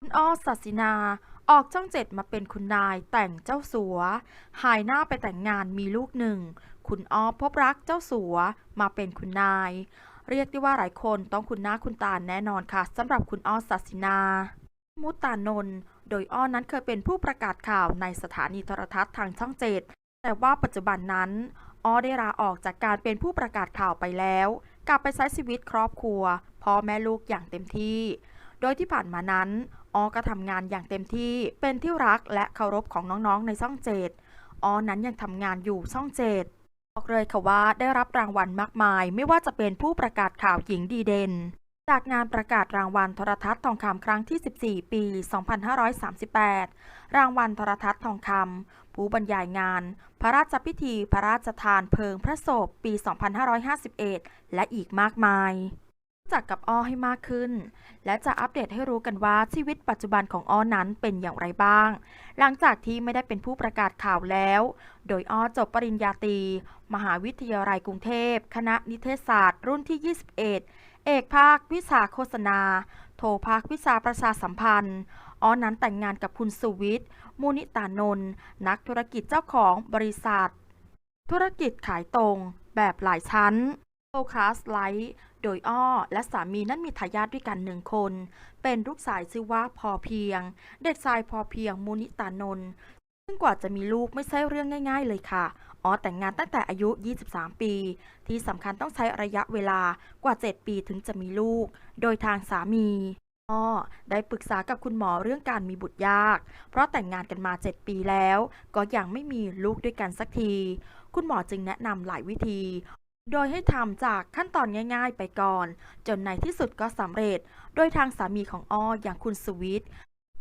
คุณอ้อศาสินา ออกช่องเจ็ดมาเป็นคุณนายแต่งเจ้าสัว หายหน้าไปแต่งงานมีลูกหนึ่ง คุณอ้อพบรักเจ้าสัวมาเป็นคุณนาย เรียกได้ว่าหลายคนต้องคุณหน้าคุณตาแน่นอนค่ะสำหรับคุณอ้อศาสินา มุตตานนท์โดยอ้อนั้นเคยเป็นผู้ประกาศข่าวในสถานีโทรทัศน์ทางช่องเจ็ดแต่ว่าปัจจุบันนั้น อ้อได้ลาออกจากการเป็นผู้ประกาศข่าวไปแล้ว กลับไปใช้ชีวิตครอบครัวพ่อแม่ลูกอย่างเต็มที่ โดยที่ผ่านมานั้น อ้อก็ทำงานอย่างเต็มที่เป็นที่รักและเคารพของน้องๆในช่องเจ็ดอ้อนั้นยังทำงานอยู่ช่องเจ็ดบอกเลยค่ะว่าได้รับรางวัลมากมาย ไม่ว่าจะเป็นผู้ประกาศข่าวหญิงดีเด่น จากงานประกาศรางวัลโทรทัศน์ทองคำครั้งที่ 14 ปี 2538 รางวัลโทรทัศน์ทองคำผู้บรรยายงาน พระราชพิธีพระราชทานเพลิงพระศพปี 2551 และอีกมากมาย จักกับอ้อให้มากขึ้น และจะอัปเดตให้รู้กันว่าชีวิตปัจจุบันของอ้อนั้นเป็นอย่างไรบ้าง หลังจากที่ไม่ได้เป็นผู้ประกาศข่าวแล้ว โดยอ้อจบปริญญาตรีมหาวิทยาลัยกรุงเทพ คณะนิเทศศาสตร์รุ่นที่ 21 เอกภาควิชาโฆษณา โทภาควิชาประชาสัมพันธ์อ้อนั้นแต่งงานกับคุณสุวิทย์มูนิตานนท์นักธุรกิจเจ้าของบริษัท ธุรกิจขายตรงแบบหลายชั้น โ o ค a สไลท์โดยอ้อและสามีนั้นมีทายาทด้วยกันหนึ่งคน เป็นลูกสายชื่อว่าพอเพียง เด็กชายพอเพียงมูนิตานนท์ซึ่งกว่าจะมีลูกไม่ใช่เรื่องง่าย ๆ เลยค่ะอ้อแต่งงานตั้งแต่อายุ 23 ปี ที่สำคัญต้องใช้ระยะเวลากว่า 7 ปีถึงจะมีลูก โดยทางสามีอ้อได้ปรึกษากับคุณหมอเรื่องการมีบุตรยาก เพราะแต่งงานกันมา 7 ปีแล้ว ก็ยังไม่มีลูกด้วยกันสักที คุณหมอจึงแนะนำหลายวิธี โดยให้ทำจากขั้นตอนง่ายๆไปก่อน จนในที่สุดก็สำเร็จ โดยทางสามีของอ้ออย่างคุณสวิท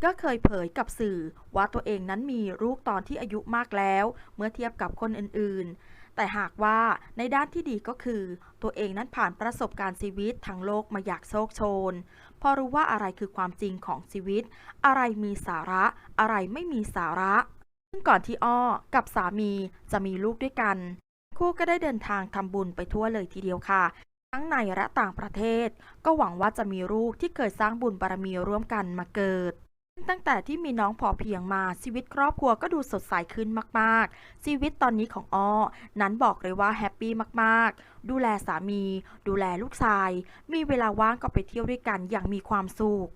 ก็เคยเผยกับสื่อว่าตัวเองนั้นมีลูกตอนที่อายุมากแล้ว เมื่อเทียบกับคนอื่นๆ แต่หากว่าในด้านที่ดีก็คือ ตัวเองนั้นผ่านประสบการณ์ชีวิตทางโลกมาอยากโชคโชน พอรู้ว่าอะไรคือความจริงของชีวิต อะไรมีสาระ อะไรไม่มีสาระ ซึ่งก่อนที่อ้อกับสามีจะมีลูกด้วยกัน คู่ก็ได้เดินทางทำบุญไปทั่วเลยทีเดียวค่ะ ทั้งในและต่างประเทศ ก็หวังว่าจะมีลูกที่เคยสร้างบุญบารมีร่วมกันมาเกิดตั้งแต่ที่มีน้องพอเพียงมาชีวิตครอบครัวก็ดูสดใสขึ้นมากๆ ชีวิตตอนนี้ของอ้อนั้นบอกเลยว่าแฮปปี้มากๆ ดูแลสามี ดูแลลูกชาย มีเวลาว่างก็ไปเที่ยวด้วยกันอย่างมีความสุข